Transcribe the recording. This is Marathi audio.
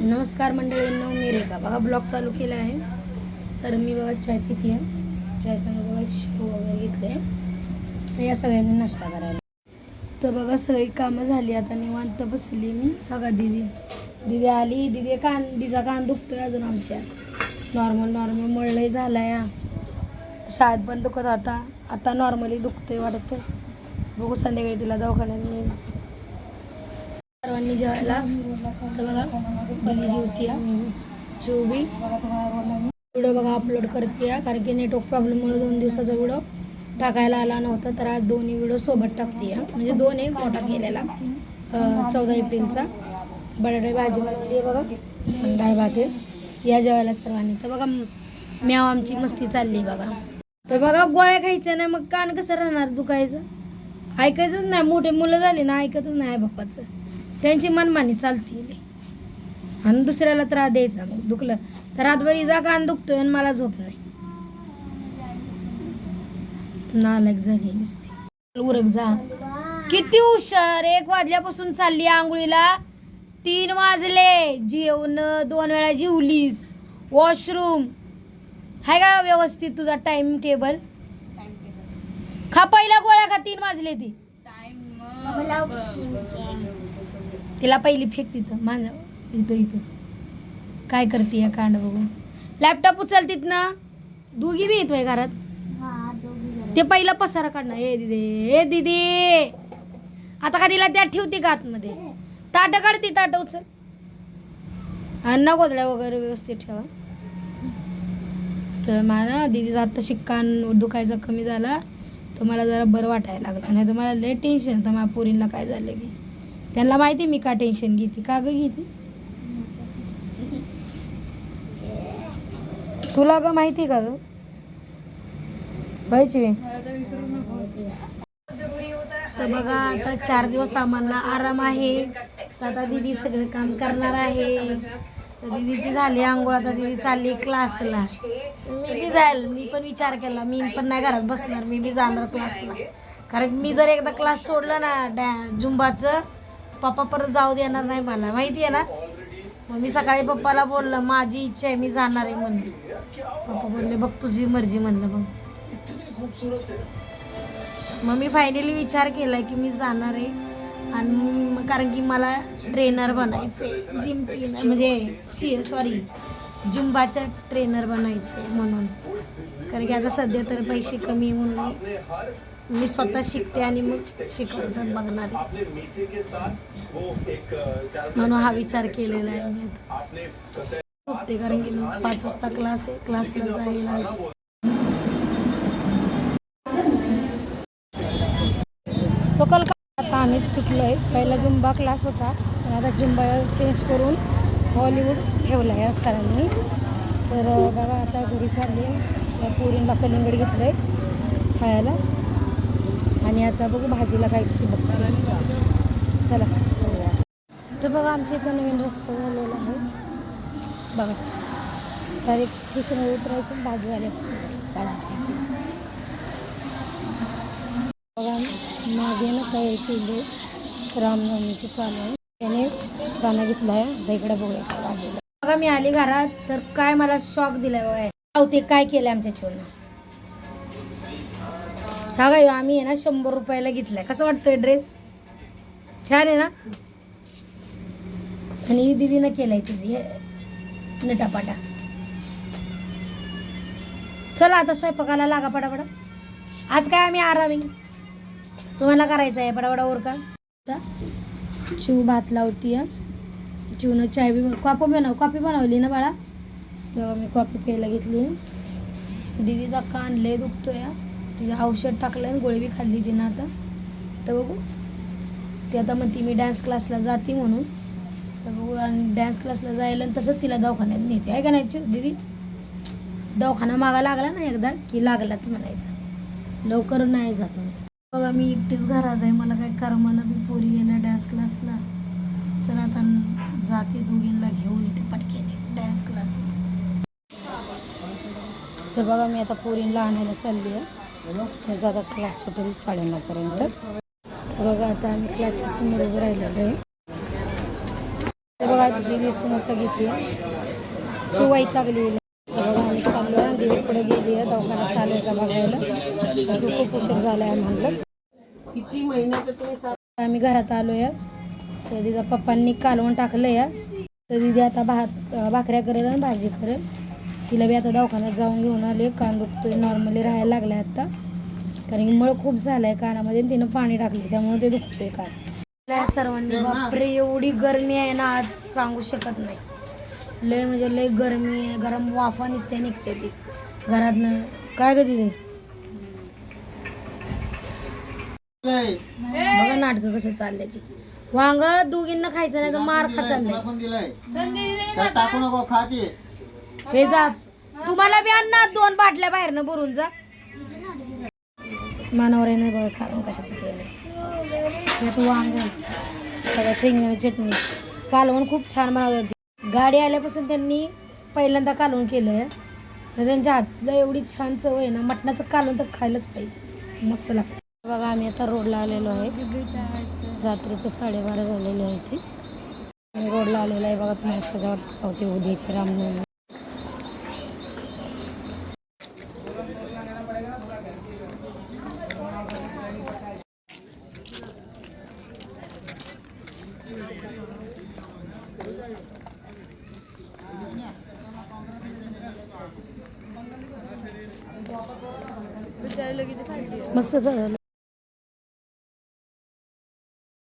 नमस्कार मंडळींनो मी रेखा. बघा ब्लॉग चालू केला आहे. तर मी बघा चाय पिते आहे. चाय संग बघा शेव वगैरे घेतले तर या सगळ्यांनी नाश्ता करायला. तर बघा सगळी कामं झाली. आता निवांत बसली मी. बघा दिदी. दिदी आली. दिदी कान दिदा कान दुखतोय अजून आमच्या. नॉर्मल नॉर्मल मळलंही झाला या शाळेत पण दुखत आता आता नॉर्मली दुखतंय वाटतं. बघू संध्याकाळी तिला दवाखान्यात मी सर्वांनी जेवायला. तर बघा पहिली जेवती जेवबी व्हिडिओ बघा अपलोड करते कारण की नेटवर्क प्रॉब्लेममुळे दोन दिवसाचा व्हिडिओ टाकायला आला नव्हता तर आज दोन्ही व्हिडिओ सोबत टाकते म्हणजे दोन आहे मोठा केलेला चौदा एप्रिलचा. बटाटे भाजी बनवली आहे बघा डाळ भात या जेवायला सर्वांनी. तर बघा म्याव आमची मस्ती चालली आहे बघा. तर बघा गोळ्या खायच्या नाही मग कान कसं राहणार दुखायचं? ऐकायचंच नाही मोठे मुलं झाली ना ऐकतच नाही बाप्पाचं. त्यांची मनमानी चालती आणि दुसऱ्याला त्रास द्यायचा मग दुखलं तर रातभर इजा कान दुखतोय आणि मला झोप नाही. नालायक झाली नुसती. उरक जा. किती हुशार एक वाजल्यापासून चालली आंघोळीला. तीन वाजले. जेवण दोन वेळा जेवलीस. वॉशरूम. हाय का व्यवस्थित तुझा टाइम टेबल खा पहिल्या गोळ्या खा तीन वाजले ती. तिला पहिली फेक तिथं माझं इथं इथं. काय करते या कांड बघून? लॅपटॉप उचलतीत ना दोघी बी येतोय घरात. ते पहिलं पसारा काढणं. ए दिदे ए दिदी. आता का तिला त्यात ठेवते का आतमध्ये? ताट काढते ताट उचल. अन्न गोदड्या वगैरे व्यवस्थित ठेवा. तर मला दिदीचा आत्ता शिक्कान दुखायचा कमी झाला. तर मला जरा बरं वाटायला लागलं. नाही तर मला लय टेन्शन तर माझ्या पोरींना काय झालं की. त्यांना माहिती मी का टेन्शन घेते का ग घेते? तुला ग माहिती का ग? पाहिजे तर बघा आता चार दिवस आम्हाला आराम आहे. तर आता दिदी सगळं काम करणार आहे. तर दिदीची झाली आंघोळ आता दिदी चालली क्लासला. मी बी जाईल मी पण विचार केला. मी पण नाही घरात बसणार मी बी जाणार क्लासला. कारण मी जर एकदा क्लास सोडला ना डॅ झुंबाचं पप्पा परत जाऊ देणार नाही मला. माहिती आहे ना? मग मी सकाळी पप्पाला बोललं माझी इच्छा आहे मी जाणार आहे म्हणली. पप्पा बोलले बघ तुझी मर्जी म्हणलं मग. मग मी फायनली विचार केला की मी जाणार आहे. आणि कारण की मला ट्रेनर बनायचे जिम ट्रेनर म्हणजे सी सॉरी जुंबाचा ट्रेनर बनायचे म्हणून. कारण की आता सध्या तर पैसे कमी म्हणून. मी स्वतः शिकते आणि मग शिकवायचं बघणार. आहे म्हणून हा विचार केलेला आहे मी आता. झोपते कारण की पाच वाजता क्लास आहे क्लासला जाईल आज. तो कल आता आम्ही सुटलो आहे पहिला जुंबा क्लास होता पण आता जुंबा चेंज करून हॉलिवूड ठेवला आहे सरांनी. तर बघा आता घरी चालली आहे. पुरींना कलिंगड घेतलं आहे खायला. आणि आता बघू भाजीला काय चला. तर बघा आमच्या इथं नवीन रस्ता झालेला आहे. बघा. डायरेक्ट स्टेशनवर उतरायचं भाजीवाले भाजीच्या बघा मागे ना काय केले रामनवमीचे चालू आहे. त्याने गाणं घेतलं आहे. इकडे बघूया भाजीला. बघा मी आली घरात. तर काय मला शॉक दिलाय बघा. ते काय केलं आमच्या चिवला हा काय आम्ही आहे ना शंभर रुपयाला घेतलाय. कसं वाटतोय ड्रेस छान आहे ना? आणि ही दिदीनं केलाय तिची नटापाटा चला आता स्वयंपाकाला लागा पटापटा. आज काय आम्ही आरामी? तुम्हाला करायचं आहे पटापटा का चिव भात लावती चिवनं चाय बी कॉफी बनव कॉपी बनवली ना बाळा? तेव्हा मी कॉपी प्यायला घेतली. दिदीचा कान लय दुखतोय तिचे औषध टाकलं आणि गोळी बी खाल्ली तिनं आता. तर बघू. ती आता म्हणते मी डान्स क्लासला जाते म्हणून. तर बघू आणि डान्स क्लासला जायला आणि तसंच तिला दवाखान्यात नेते. आहे का नाही दीदी? दवाखाना मागा लागला ना एकदा की लागलाच म्हणायचं. लवकर नाही जात बघा मी एकटीच घरात आहे मला काय करमाना बी पोरी गेल्या डान्स क्लासला चला आता जाते दोघींना घेऊन इथे पटकेने डान्स क्लास तर बघा मी आता पोरींना आणायला चालली आहे. त्याचा आता क्लास सुटेल साडेनऊपर्यंत. तर बघा आता आम्ही क्लासच्या समोर उभं राहिलेलो आहे. तर बघा दिदी समोसा घेतली. चिव वैतागली बघा आम्ही चाललो आहे. दिदी पुढे गेली आहे. दवाखान्यात चालू आहे का बघायला. तर खूप उशीर झाला आहे म्हणलं. किती महिन्याचं तुम्ही आम्ही घरात आलो आहे. तर तिचा पप्पांनी कालवून टाकलं या तर दिदी आता भात भाकऱ्या करेल आणि भाजी करेल. तिला बी आता दवाखान्यात जाऊन घेऊन आले. कान दुखतोय नॉर्मली राहायला लागलाय आता. कारण की मळ खूप झालाय कानामध्ये तिनं पाणी टाकले त्यामुळे ते दुखतोय कान. काय सर्वांनी बापरे एवढी गरमी आहे ना आज सांगू शकत नाही. लय म्हणजे लय गरमी आहे गरम वाफा निसते निघते ती. घरातनं काय ग दिदी बघा नाटक कसं चाललंय ती. वांग दोघींना खायचं नाही तर मार खा चाललंय. टाकू नको खाते हे जा. तुम्हाला बी अन्ना दोन बाटल्या बाहेरनं भरून जा. मानावर आहे बघा कारण कशाचं केलं यात वांग सगळ्या शेंगदाणे चटणी. कालवण खूप छान बनवत गाडी आल्यापासून त्यांनी पहिल्यांदा कालवण केलं आहे तर त्यांच्या हातला एवढी छान चव आहे ना मटणाचं कालवण तर खायलाच पाहिजे. मस्त लागतं. बघा आम्ही आता रोडला आलेलो आहे. रात्रीचे साडेबारा झालेले आहे ते आणि रोडला आलेलो आहे बघा तुम्हाला सजावट होते उद्याची रामनवमी मस्त झालं.